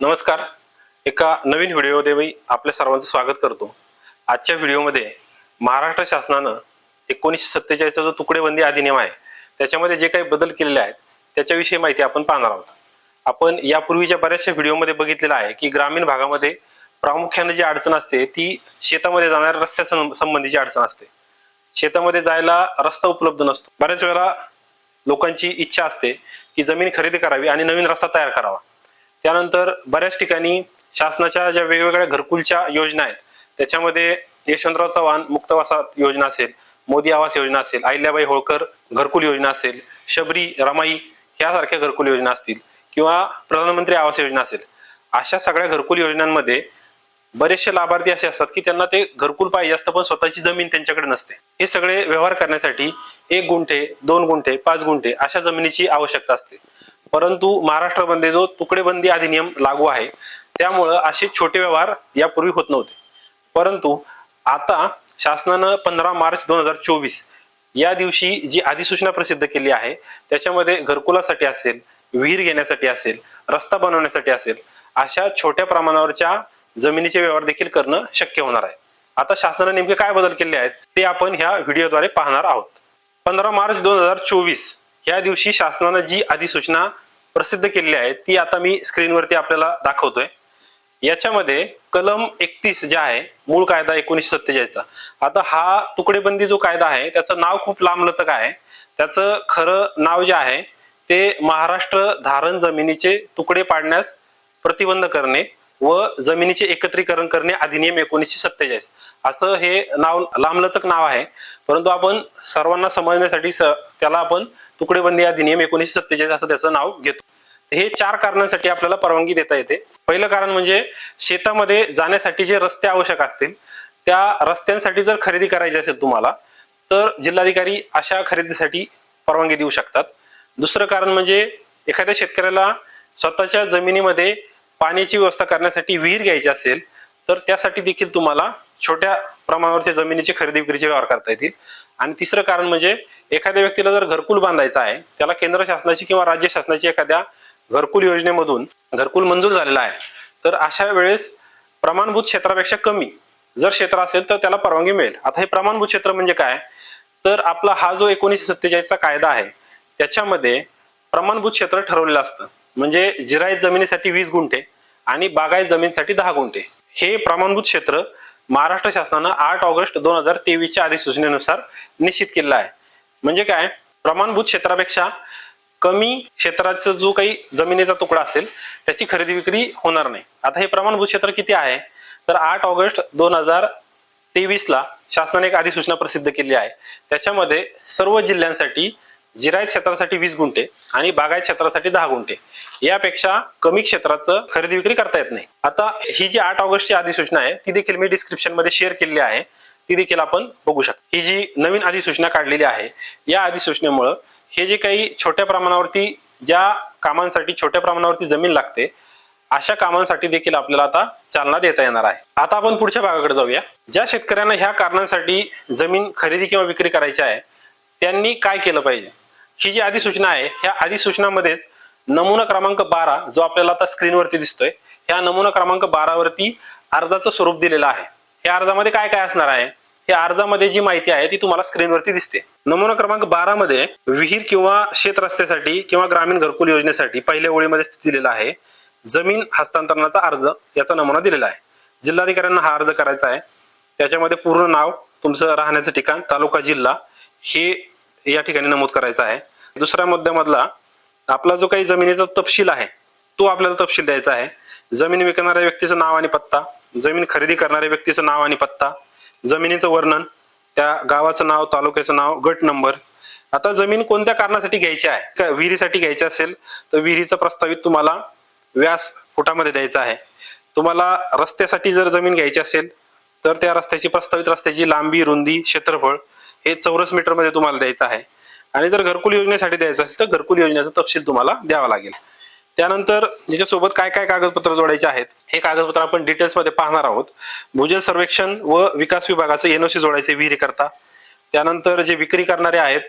नमस्कार. एका नवीन व्हिडिओमध्ये मी आपल्या सर्वांचं स्वागत करतो. आजच्या व्हिडिओमध्ये महाराष्ट्र शासनानं एकोणीसशे सत्तेचाळीसचा जो तुकडेबंदी अधिनियम आहे त्याच्यामध्ये जे काही बदल केलेले आहेत त्याच्याविषयी माहिती आपण पाहणार आहोत. आपण यापूर्वीच्या बऱ्याचशा व्हिडिओमध्ये बघितलेलं आहे की ग्रामीण भागामध्ये प्रामुख्याने जी अडचण असते ती शेतामध्ये जाणाऱ्या रस्त्या संबंधीची अडचण असते. शेतामध्ये जायला रस्ता उपलब्ध नसतो. बऱ्याच वेळा लोकांची इच्छा असते की जमीन खरेदी करावी आणि नवीन रस्ता तयार करावा. त्यानंतर बऱ्याच ठिकाणी शासनाच्या ज्या वेगवेगळ्या घरकुलच्या योजना आहेत त्याच्यामध्ये यशवंतराव चव्हाण मुक्तवासात योजना असेल मोदी आवास योजना असेल अहिल्याबाई होळकर घरकुल योजना असेल शबरी रमाई ह्यासारख्या घरकुल योजना असतील किंवा प्रधानमंत्री आवास योजना असेल अशा सगळ्या घरकुल योजनांमध्ये बरेचसे लाभार्थी असे असतात की त्यांना ते घरकुल पाहिजे असतं पण स्वतःची जमीन त्यांच्याकडे नसते. हे सगळे व्यवहार करण्यासाठी एक गुंठे दोन गुंठे पाच गुंठे अशा जमिनीची आवश्यकता असते. परंतु महाराष्ट्रामध्ये जो तुकडेबंदी अधिनियम लागू आहे त्यामुळं असे छोटे व्यवहार यापूर्वी होत नव्हते. परंतु आता शासनानं पंधरा मार्च दोन हजार चोवीस या दिवशी जी अधिसूचना प्रसिद्ध केली आहे त्याच्यामध्ये घरकुलासाठी असेल विहीर घेण्यासाठी असेल रस्ता बनवण्यासाठी असेल अशा छोट्या प्रमाणावरच्या जमिनीचे व्यवहार देखील करणं शक्य होणार आहे. आता शासनाने नेमके काय बदल केले आहेत ते आपण ह्या व्हिडिओद्वारे पाहणार आहोत. पंधरा मार्च दोन हजार चोवीस या दिवशी शासनानं जी अधिसूचना प्रसिद्ध केलेली आहे ती आता मी स्क्रीनवरती आपल्याला दाखवतोय. याच्यामध्ये कलम एकतीस जे आहे मूळ कायदा एकोणीसशे सत्तेचाळीसचा. आता हा तुकडेबंदी जो कायदा आहे त्याचं नाव खूप लांबलचक आहे. त्याचं खरं नाव जे आहे ते महाराष्ट्र धारण जमिनीचे तुकडे पाडण्यास प्रतिबंध करणे. व जमिनीचे एकत्रीकरण करणे अधिनियम एकोणीसशे सत्तेचाळीस. असं हे नाव लांबलचक नाव आहे. परंतु आपण सर्वांना समजण्यासाठी स- त्याला आपण तुकडेबंदी अधिनियम एकोणीसशे सत्तेचाळीस असं त्याचं नाव घेतो. हे चार कारणांसाठी आपल्याला परवानगी देता येते. पहिलं कारण म्हणजे शेतामध्ये जाण्यासाठी जे रस्ते आवश्यक असतील त्या रस्त्यांसाठी जर खरेदी करायची असेल तुम्हाला तर जिल्हाधिकारी अशा खरेदीसाठी परवानगी देऊ शकतात. दुसरं कारण म्हणजे एखाद्या शेतकऱ्याला स्वतःच्या जमिनीमध्ये पाण्याची व्यवस्था करण्यासाठी विहीर घ्यायची असेल तर त्यासाठी देखील तुम्हाला छोट्या प्रमाणावरच्या जमिनीची खरेदी विक्रीचे व्यवहार करता येतील. आणि तिसरं कारण म्हणजे एखाद्या व्यक्तीला जर घरकुल बांधायचं आहे त्याला केंद्र शासनाची किंवा राज्य शासनाची एखाद्या घरकुल योजनेमधून घरकुल मंजूर झालेला आहे तर अशा वेळेस प्रमाणभूत क्षेत्रापेक्षा कमी. जर क्षेत्र असेल तर त्याला परवानगी मिळेल. आता हे प्रमाणभूत क्षेत्र म्हणजे काय? तर आपला हा जो एकोणीसशे सत्तेचाळीसचा कायदा आहे त्याच्यामध्ये प्रमाणभूत क्षेत्र ठरवलेलं असतं. म्हणजे जिरायत जमिनीसाठी वीस गुंठे आणि बागायत जमिनीसाठी दहा गुंठे. हे प्रमाणभूत क्षेत्र महाराष्ट्र शासनानं आठ ऑगस्ट दोन हजार तेवीसच्या अधिसूचनेनुसार निश्चित केलेलं आहे. म्हणजे काय? प्रमाणभूत क्षेत्रापेक्षा कमी क्षेत्राचा जो काही जमिनीचा तुकडा असेल त्याची खरेदी विक्री होणार नाही. आता हे प्रमाणभूत क्षेत्र किती आहे? तर आठ ऑगस्ट दोन हजार तेवीसला शासनाने एक अधिसूचना प्रसिद्ध केली आहे. त्याच्यामध्ये सर्व जिल्ह्यांसाठी जिरायत क्षेत्रासाठी वीस गुंठे आणि बागायत क्षेत्रासाठी दहा गुंठे. यापेक्षा कमी क्षेत्राचं खरेदी विक्री करता येत नाही. आता ही जी आठ ऑगस्टची अधिसूचना आहे ती देखील मी डिस्क्रिप्शनमध्ये शेअर केलेली आहे. ती देखील आपण बघू शकतो. ही जी नवीन अधिसूचना काढलेली आहे या अधिसूचनेमुळं हे जे काही छोट्या प्रमाणावरती ज्या कामांसाठी छोट्या प्रमाणावरती जमीन लागते अशा कामांसाठी देखील आपल्याला आता चालना देता येणार आहे. आता आपण पुढच्या भागाकडे जाऊया. ज्या शेतकऱ्यांना ह्या कारणांसाठी जमीन खरेदी किंवा विक्री करायची आहे त्यांनी काय केलं पाहिजे? ही जी अधिसूचना आहे ह्या अधिसूचनामध्येच नमुना क्रमांक बारा जो आपल्याला आता स्क्रीनवरती दिसतोय ह्या नमुना क्रमांक बारावरती अर्जाचं स्वरूप दिलेलं आहे. या अर्जामध्ये काय काय असणार आहे? या अर्जामध्ये जी माहिती आहे ती तुम्हाला स्क्रीनवरती दिसते. नमुना क्रमांक बारा मध्ये विहीर किंवा शेत रस्त्यासाठी किंवा ग्रामीण घरकुल योजनेसाठी पहिल्या ओळीमध्ये दिलेला आहे. जमीन हस्तांतरणाचा अर्ज याचा नमुना दिलेला आहे. जिल्हाधिकाऱ्यांना हा अर्ज करायचा आहे. त्याच्यामध्ये पूर्ण नाव तुमचं राहण्याचं ठिकाण तालुका जिल्हा हे या ठिकाणी नमूद करायचं आहे. दुसऱ्या मुद्द्यामधला आपला जो काही जमिनीचा तपशील आहे तो आपल्याला तपशील द्यायचा आहे. जमीन विकणाऱ्या व्यक्तीचं नाव आणि पत्ता जमीन खरेदी करणाऱ्या व्यक्तीचं नाव आणि पत्ता जमिनीचं वर्णन त्या गावाचं नाव तालुक्याचं नाव गट नंबर. आता जमीन कोणत्या कारणासाठी घ्यायची आहे? का विहिरीसाठी घ्यायची असेल तर विहिरीचा प्रस्तावित तुम्हाला व्यास फुटामध्ये द्यायचा आहे. तुम्हाला रस्त्यासाठी जर जमीन घ्यायची असेल तर त्या रस्त्याची प्रस्तावित रस्त्याची लांबी रुंदी क्षेत्रफळ हे चौरस मीटरमध्ये तुम्हाला द्यायचं आहे. आणि जर घरकुल योजनेसाठी द्यायचं असेल तर घरकुल योजनेचा तपशील तुम्हाला द्यावा लागेल. त्यानंतर याच्यासोबत काय काय कागदपत्र जोडायचे आहेत हे कागदपत्र आपण डिटेल्समध्ये पाहणार आहोत. भूजल सर्वेक्षण व विकास विभागाचं एनओसी जोडायचे विहिरी करता त्यानंतर जे विक्री करणारे आहेत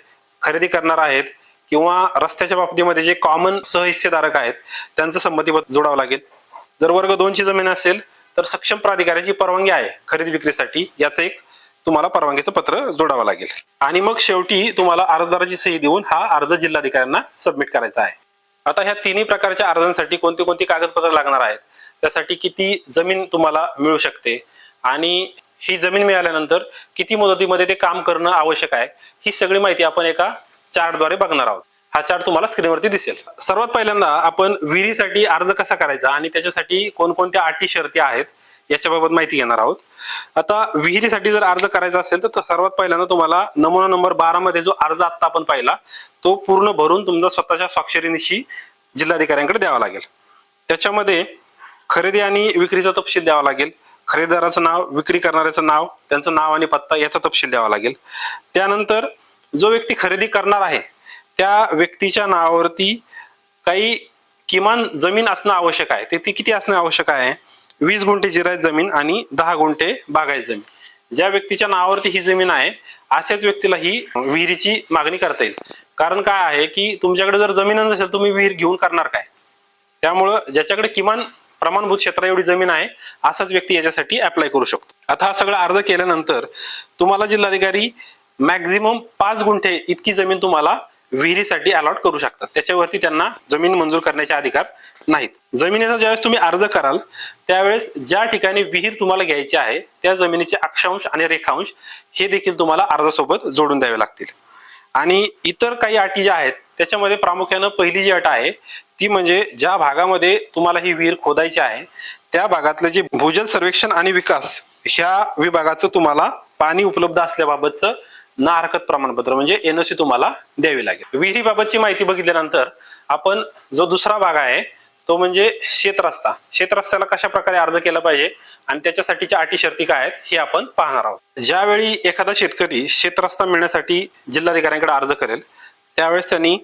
खरेदी करणार आहेत किंवा रस्त्याच्या बाबतीमध्ये जे कॉमन सहहिस्सेधारक आहेत त्यांचं संमतीपत्र जोडावं लागेल. जर वर्ग दोनची जमीन असेल तर सक्षम प्राधिकाऱ्याची परवानगी आहे खरेदी विक्रीसाठी याचं एक तुम्हाला परवानगीचं पत्र जोडावं लागेल. आणि मग शेवटी तुम्हाला अर्जदाराची सही देऊन हा अर्ज जिल्हाधिकाऱ्यांना सबमिट करायचा आहे. आता ह्या तिन्ही प्रकारच्या अर्जांसाठी कोणती कोणती कागदपत्र लागणार आहेत? त्यासाठी किती जमीन तुम्हाला मिळू शकते? आणि ही जमीन मिळाल्यानंतर किती मुदतीमध्ये ते काम करणं आवश्यक आहे? ही सगळी माहिती आपण एका चार्टद्वारे बघणार आहोत. हा चार्ट तुम्हाला स्क्रीनवरती दिसेल. सर्वात पहिल्यांदा आपण विहिरीसाठी अर्ज कसा करायचा आणि त्याच्यासाठी कोणकोणत्या अटी शर्ती आहेत? याच्याबाबत माहिती घेणार आहोत. आता विहिरीसाठी जर अर्ज करायचा असेल तर सर्वात पहिल्यांदा तुम्हाला नमुना नंबर बारा मध्ये जो अर्ज आता आपण पाहिला तो पूर्ण भरून तुमचा स्वतःच्या स्वाक्षरीनिशी जिल्हाधिकाऱ्यांकडे द्यावा लागेल. त्याच्यामध्ये खरेदी आणि विक्रीचा तपशील द्यावा लागेल. खरेदीदाराचं नाव विक्री करणाऱ्याचं नाव त्यांचं नाव आणि पत्ता याचा तपशील द्यावा लागेल. त्यानंतर जो व्यक्ती खरेदी करणार आहे त्या व्यक्तीच्या नावावरती काही किमान जमीन असणं आवश्यक आहे. ते ती किती असणं आवश्यक आहे? वीस गुंठे जिरायत जमीन आणि दहा गुंठे बागायत जमीन. ज्या व्यक्तीच्या नावावरती ही जमीन आहे अशाच व्यक्तीला ही विहिरीची मागणी करता येईल. कारण काय आहे की तुमच्याकडे जर जमीन नसेल तुम्ही विहीर घेऊन करणार काय? त्यामुळं ज्याच्याकडे किमान प्रमाणभूत क्षेत्र एवढी जमीन आहे असाच व्यक्ती याच्यासाठी अप्लाय करू शकतो. आता हा सगळा अर्ज केल्यानंतर तुम्हाला जिल्हाधिकारी मॅक्झिमम पाच गुंठे इतकी जमीन तुम्हाला विहिरीसाठी अलॉट करू शकतात. त्याच्यावरती त्यांना जमीन मंजूर करण्याचे अधिकार नाहीत. जमिनीचा ज्यावेळेस तुम्ही अर्ज कराल त्यावेळेस ज्या ठिकाणी विहीर तुम्हाला घ्यायची आहे त्या जमिनीचे अक्षांश आणि रेखांश हे देखील तुम्हाला अर्जासोबत जोडून द्यावे लागतील. आणि इतर काही अटी ज्या आहेत त्याच्यामध्ये प्रामुख्यानं पहिली जी अट आहे ती म्हणजे ज्या भागामध्ये तुम्हाला ही विहीर खोदायची आहे त्या भागातलं जे भूजल सर्वेक्षण आणि विकास ह्या विभागाचं तुम्हाला पाणी उपलब्ध असल्याबाबतचं ना हरकत प्रमाणपत्र म्हणजे एनओसी तुम्हाला द्यावी लागेल. विहिरीबाबतची माहिती बघितल्यानंतर आपण जो दुसरा भाग आहे तो म्हणजे शेतरस्ता. शेतरस्त्याला कशा प्रकारे अर्ज केला पाहिजे आणि त्याच्यासाठीच्या अटी शर्ती काय आहेत हे आपण पाहणार आहोत. ज्यावेळी एखादा शेतकरी शेतरस्ता मिळण्यासाठी जिल्हाधिकाऱ्यांकडे अर्ज करेल त्यावेळेस त्यांनी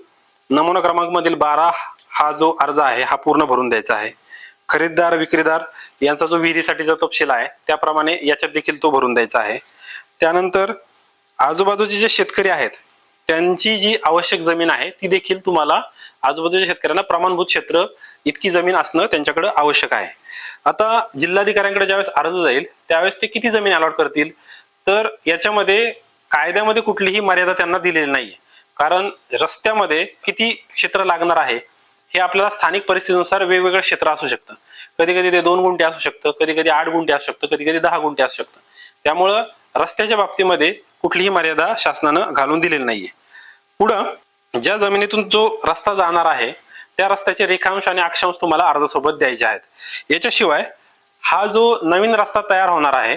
नमुना क्रमांक मधील बारा हा जो अर्ज आहे हा पूर्ण भरून द्यायचा आहे. खरेदीदार विक्रीदार यांचा जो विहिरीसाठीचा तपशील आहे त्याप्रमाणे याच्यात देखील तो भरून द्यायचा आहे. त्यानंतर आजूबाजूचे जे शेतकरी आहेत त्यांची जी आवश्यक जमीन आहे ती देखील तुम्हाला आजूबाजूच्या शेतकऱ्यांना प्रमाणभूत क्षेत्र इतकी जमीन असणं त्यांच्याकडे आवश्यक आहे. आता जिल्हाधिकाऱ्यांकडे ज्यावेळेस अर्ज जाईल त्यावेळेस ते किती जमीन अलॉट करतील? तर याच्यामध्ये कायद्यामध्ये कुठलीही मर्यादा त्यांना दिलेली नाही कारण रस्त्यामध्ये किती क्षेत्र लागणार आहे हे आपल्याला स्थानिक परिस्थितीनुसार वेगवेगळं क्षेत्र असू शकतं. कधी कधी ते दोन गुंठे असू शकतं कधी कधी आठ गुंठे असू शकतं कधी कधी दहा गुंठे असू शकतं. त्यामुळं रस्त्याच्या बाबतीमध्ये कुठलीही मर्यादा शासनानं घालून दिलेली नाहीये. पुढं ज्या जमिनीतून जो रस्ता जाणार आहे त्या रस्त्याचे रेखांश आणि अक्षांश तुम्हाला अर्जासोबत द्यायचे आहेत. याच्याशिवाय हा जो नवीन रस्ता तयार होणार आहे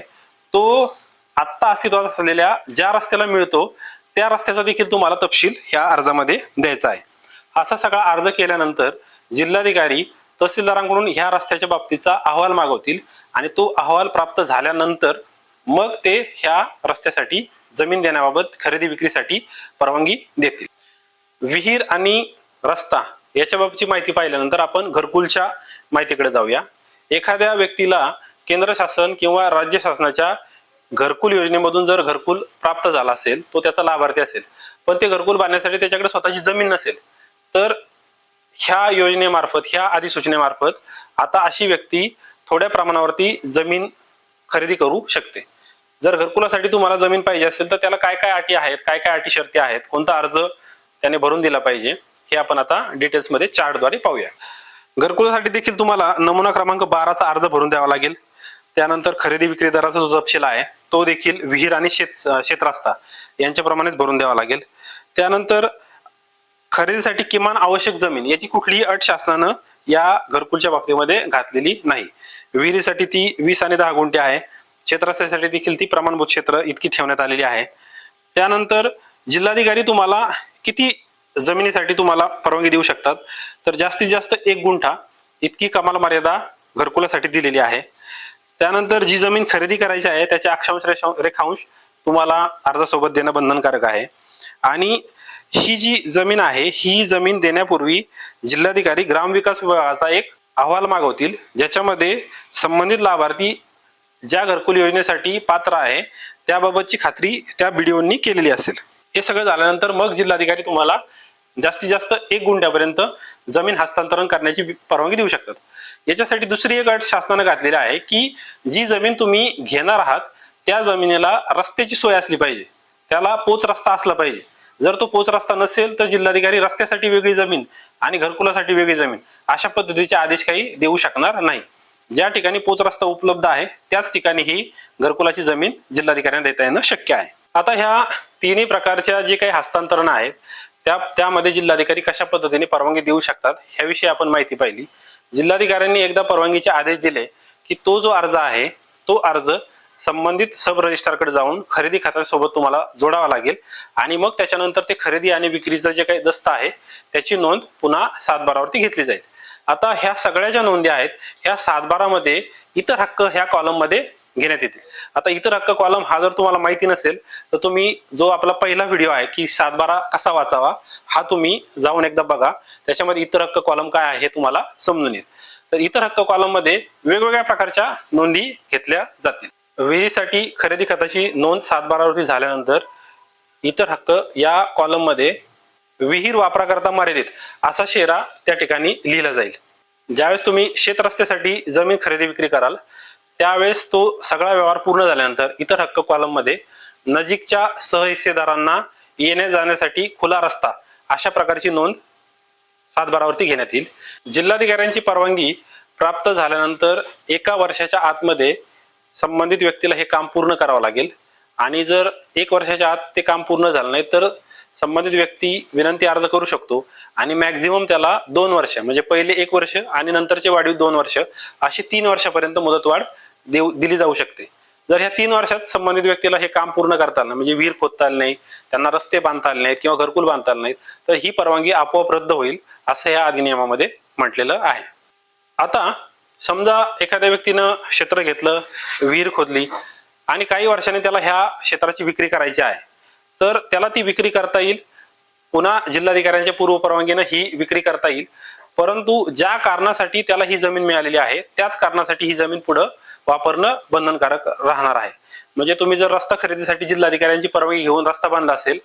तो आत्ता अस्तित्वात असलेल्या ज्या रस्त्याला मिळतो त्या रस्त्याचा देखील तुम्हाला तपशील ह्या अर्जामध्ये द्यायचा आहे. असा सगळा अर्ज केल्यानंतर जिल्हाधिकारी तहसीलदारांकडून ह्या रस्त्याच्या बाबतीचा अहवाल मागवतील आणि तो अहवाल प्राप्त झाल्यानंतर मग ते ह्या रस्त्यासाठी जमीन देण्याबाबत खरेदी विक्रीसाठी परवानगी देतील. विहीर आणि रस्ता याच्याबाबतची माहिती पाहिल्यानंतर आपण घरकुलच्या माहितीकडे जाऊया. एखाद्या व्यक्तीला केंद्र शासन किंवा राज्य शासनाच्या घरकुल योजनेमधून जर घरकुल प्राप्त झाला असेल तो त्याचा लाभार्थी असेल. पण ते घरकुल बांधण्यासाठी त्याच्याकडे स्वतःची जमीन नसेल तर ह्या योजनेमार्फत ह्या अधिसूचनेमार्फत आता अशी व्यक्ती थोड्या प्रमाणावरती जमीन खरेदी करू शकते. जर घरकुलासाठी तुम्हाला जमीन पाहिजे असेल तर त्याला काय काय अटी आहेत काय काय अटी शर्ती आहेत कोणता अर्ज त्याने भरून दिला पाहिजे हे आपण आता डिटेल्समध्ये चार्टद्वारे पाहूया. घरकुलासाठी देखील तुम्हाला नमुना क्रमांक बाराचा अर्ज भरून द्यावा लागेल. त्यानंतर खरेदी विक्रीदाराचा जो तपशील आहे तो देखील विहीर आणि शेत क्षेत्रस्ता यांच्याप्रमाणेच भरून द्यावा लागेल. त्यानंतर खरेदीसाठी किमान आवश्यक जमीन याची कुठलीही अट शासनानं या घरकुलच्या बाबतीमध्ये घातलेली नाही. विहिरीसाठी ती वीस आणि दहा गुंठे आहे. क्षेत्रस्तासाठी देखील ती प्रमाणभूत क्षेत्र इतकी ठेवण्यात आलेली आहे. त्यानंतर जिल्हाधिकारी तुम्हाला किती जमिनीसाठी तुम्हाला परवानगी देऊ शकतात? तर जास्तीत जास्त एक गुंठा इतकी कमाल मर्यादा घरकुलासाठी दिलेली आहे. त्यानंतर जी जमीन खरेदी करायची आहे त्याचे अक्षांश रेखांश तुम्हाला अर्जासोबत देणं बंधनकारक आहे. आणि ही जी जमीन आहे ही जमीन देण्यापूर्वी जिल्हाधिकारी ग्रामविकास विभागाचा एक अहवाल मागवतील ज्याच्यामध्ये संबंधित लाभार्थी ज्या घरकुल योजनेसाठी पात्र आहे त्याबाबतची खात्री त्या बीडीओनी केलेली असेल. हे सगळं झाल्यानंतर मग जिल्हाधिकारी तुम्हाला जास्तीत जास्त एक गुंठ्यापर्यंत जमीन हस्तांतरण करण्याची परवानगी देऊ शकतात. याच्यासाठी दुसरी एक अट शासनानं घातलेली आहे की जी जमीन तुम्ही घेणार आहात त्या जमिनीला रस्त्याची सोय असली पाहिजे. त्याला पोच रस्ता असला पाहिजे. जर तो पोच रस्ता नसेल तर जिल्हाधिकारी रस्त्यासाठी वेगळी जमीन आणि घरकुलासाठी वेगळी जमीन अशा पद्धतीचे आदेश काही देऊ शकणार नाही. ज्या ठिकाणी पोच रस्ता उपलब्ध आहे त्याच ठिकाणी ही घरकुलाची जमीन जिल्हाधिकाऱ्यांना देता येणं शक्य आहे. आता ह्या तिन्ही प्रकारच्या जे काही हस्तांतरण आहेत त्या त्यामध्ये जिल्हाधिकारी कशा पद्धतीने परवानगी देऊ शकतात ह्याविषयी आपण माहिती पाहिली. जिल्हाधिकाऱ्यांनी एकदा परवानगीचे आदेश दिले की तो जो अर्ज आहे तो अर्ज संबंधित सब रजिस्ट्रारकडे जाऊन खरेदी खात्यासोबत तुम्हाला जोडावा लागेल. आणि मग त्याच्यानंतर ते खरेदी आणि विक्रीचं जे काही दस्त आहे त्याची नोंद पुन्हा सातबारावरती घेतली जाईल. आता ह्या सगळ्या ज्या नोंदी आहेत ह्या सातबारामध्ये इतर हक्क ह्या कॉलममध्ये घेण्यात येतील. आता इतर हक्क कॉलम हा जर तुम्हाला माहिती नसेल तर तुम्ही जो आपला पहिला व्हिडिओ आहे की सातबारा कसा वाचावा हा तुम्ही जाऊन एकदा बघा. त्याच्यामध्ये इतर हक्क कॉलम काय आहे हे तुम्हाला समजून येईल. तर इतर हक्क कॉलममध्ये वेगवेगळ्या प्रकारच्या नोंदी घेतल्या जातील. विहिरीसाठी खरेदी खताची नोंद सातबारावरती झाल्यानंतर इतर हक्क या कॉलममध्ये विहीर वापराकरता मर्यादित असा शेरा त्या ठिकाणी लिहिला जाईल. ज्यावेळेस तुम्ही शेत रस्त्यासाठी जमीन खरेदी विक्री कराल त्यावेळेस तो सगळा व्यवहार पूर्ण झाल्यानंतर इतर हक्क कॉलममध्ये नजीकच्या सहहिस्सेदारांना येण्या जाण्यासाठी खुला रस्ता अशा प्रकारची नोंद सातबारावरती घेण्यात येईल. जिल्हाधिकाऱ्यांची परवानगी प्राप्त झाल्यानंतर एका वर्षाच्या आतमध्ये संबंधित व्यक्तीला हे काम पूर्ण करावं लागेल. आणि जर एक वर्षाच्या आत ते काम पूर्ण झालं नाही तर संबंधित व्यक्ती विनंती अर्ज करू शकतो. आणि मॅक्झिमम त्याला दोन वर्ष म्हणजे पहिले एक वर्ष आणि नंतरचे वाढीव दोन वर्ष अशी तीन वर्षापर्यंत मुदतवाढ देऊ दिली जाऊ शकते. जर ह्या तीन वर्षात संबंधित व्यक्तीला हे काम पूर्ण करता आलं म्हणजे विहीर खोदता आली नाही त्यांना रस्ते बांधता आले नाहीत किंवा घरकुल बांधता आले नाहीत तर ही परवानगी आपोआप रद्द होईल असं या अधिनियमामध्ये म्हटलेलं आहे. आता समजा एखाद्या व्यक्तीनं क्षेत्र घेतलं विहीर खोदली आणि काही वर्षांनी त्याला ह्या क्षेत्राची विक्री करायची आहे तर त्याला ती विक्री करता येईल. पुन्हा जिल्हाधिकाऱ्यांच्या पूर्व परवानगीनं ही विक्री करता येईल. परंतु ज्या कारणासाठी त्याला ही जमीन मिळालेली आहे त्याच कारणासाठी ही जमीन पुढं वापरणं बंधनकारक राहणार आहे. म्हणजे तुम्ही जर रस्ता खरेदीसाठी जिल्हाधिकाऱ्यांची परवानगी घेऊन रस्ता बांधला असेल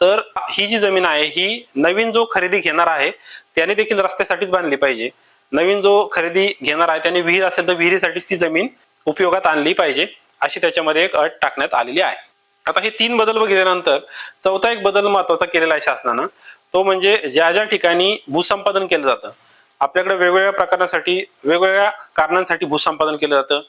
तर ही जी जमीन आहे ही नवीन जो खरेदी घेणार आहे त्याने देखील रस्त्यासाठीच बांधली पाहिजे. नवीन जो खरेदी घेणार आहे त्याने विहीर असेल तर विहिरीसाठीच ती जमीन उपयोगात आणली पाहिजे अशी त्याच्यामध्ये एक अट टाकण्यात आलेली आहे. आता हे तीन बदल बघितल्यानंतर चौथा एक बदल महत्त्वाचा केलेला आहे शासनानं. तो म्हणजे ज्या ज्या ठिकाणी भूसंपादन केलं जातं आपल्याकडे वेगवेगळ्या प्रकारांसाठी वेगवेगळ्या कारणांसाठी भूसंपादन केलं जातं.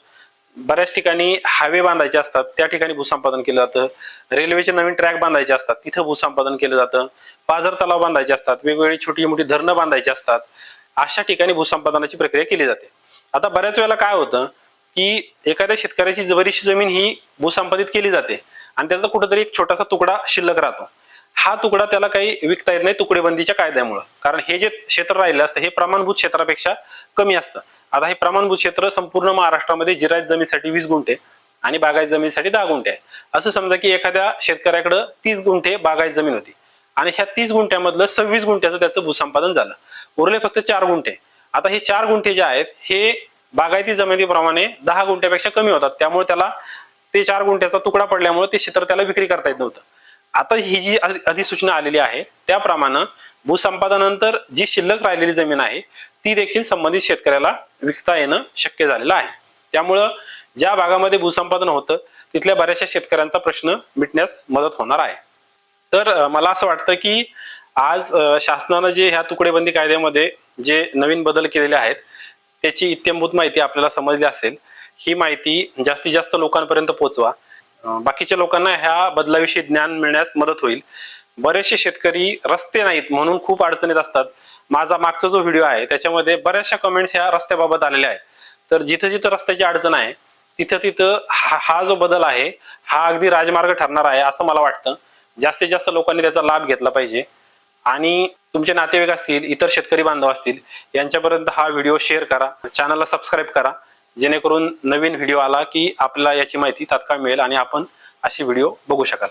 बऱ्याच ठिकाणी हायवे बांधायचे असतात त्या ठिकाणी भूसंपादन केलं जातं. रेल्वेचे नवीन ट्रॅक बांधायचे असतात तिथं भूसंपादन केलं जातं. पाझर तलाव बांधायचे असतात वेगवेगळी छोटी मोठी धरणं बांधायची असतात. अशा ठिकाणी भूसंपादनाची प्रक्रिया केली जाते. आता बऱ्याच वेळेला काय होतं की एखाद्या शेतकऱ्याची बरीचशी जमीन ही भूसंपादित केली जाते आणि त्याचा कुठेतरी एक छोटासा तुकडा शिल्लक राहतो. हा तुकडा त्याला काही विकता येत नाही तुकडेबंदीच्या कायद्यामुळे. कारण हे जे क्षेत्र राहिलं असतं हे प्रमाणभूत क्षेत्रापेक्षा कमी असतं. आता हे प्रमाणभूत क्षेत्र संपूर्ण महाराष्ट्रामध्ये जिरायत जमीनसाठी वीस गुंठे आणि बागायत जमीनसाठी दहा गुंठे आहे. असं समजा की एखाद्या शेतकऱ्याकडं तीस गुंठे बागायत जमीन होती आणि ह्या तीस गुंठ्यामधलं सव्वीस गुंठ्याचं त्याचं भूसंपादन झालं. उरले फक्त चार गुंठे. आता हे चार गुंठे जे आहेत हे बागायती जमिनीप्रमाणे दहा गुंठ्यापेक्षा कमी होतात. त्यामुळे त्याला ते चार गुंठ्याचा तुकडा पडल्यामुळे ते क्षेत्र त्याला विक्री करता येत नव्हतं. आता ही जी अधिसूचना आलेली आहे त्याप्रमाणे भूसंपादनानंतर जी शिल्लक राहिलेली जमीन आहे ती देखील संबंधित शेतकऱ्याला विकता येणं शक्य झालेलं आहे. त्यामुळं ज्या भागामध्ये भूसंपादन होतं तिथल्या बऱ्याचशा शेतकऱ्यांचा प्रश्न मिटण्यास मदत होणार आहे. तर मला असं वाटतं की आज शासनानं जे ह्या तुकडेबंदी कायद्यामध्ये जे नवीन बदल केलेले आहेत त्याची इत्यंभूत माहिती आपल्याला समजली असेल. ही माहिती जास्तीत जास्त लोकांपर्यंत पोहोचवा. बाकीच्या लोकांना ह्या बदलाविषयी ज्ञान मिळण्यास मदत होईल. बरेचसे शेतकरी रस्ते नाहीत म्हणून खूप अडचणीत असतात. माझा मागचा जो व्हिडिओ आहे त्याच्यामध्ये बऱ्याचशा कमेंट्स ह्या रस्त्याबाबत आलेल्या आहेत. तर जिथं जिथं रस्त्याची अडचण आहे तिथं तिथं हा हा जो बदल आहे हा अगदी राजमार्ग ठरणार आहे असं मला वाटतं. जास्तीत जास्त लोकांनी त्याचा लाभ घेतला पाहिजे. आणि तुमचे नातेवाईक असतील इतर शेतकरी बांधव असतील यांच्यापर्यंत हा व्हिडिओ शेअर करा चॅनलला सबस्क्राईब करा जेणेकरून नवीन व्हिडिओ आला की आपल्याला याची माहिती तात्काळ मिळेल आणि आपण अशी व्हिडिओ बघू शकाल.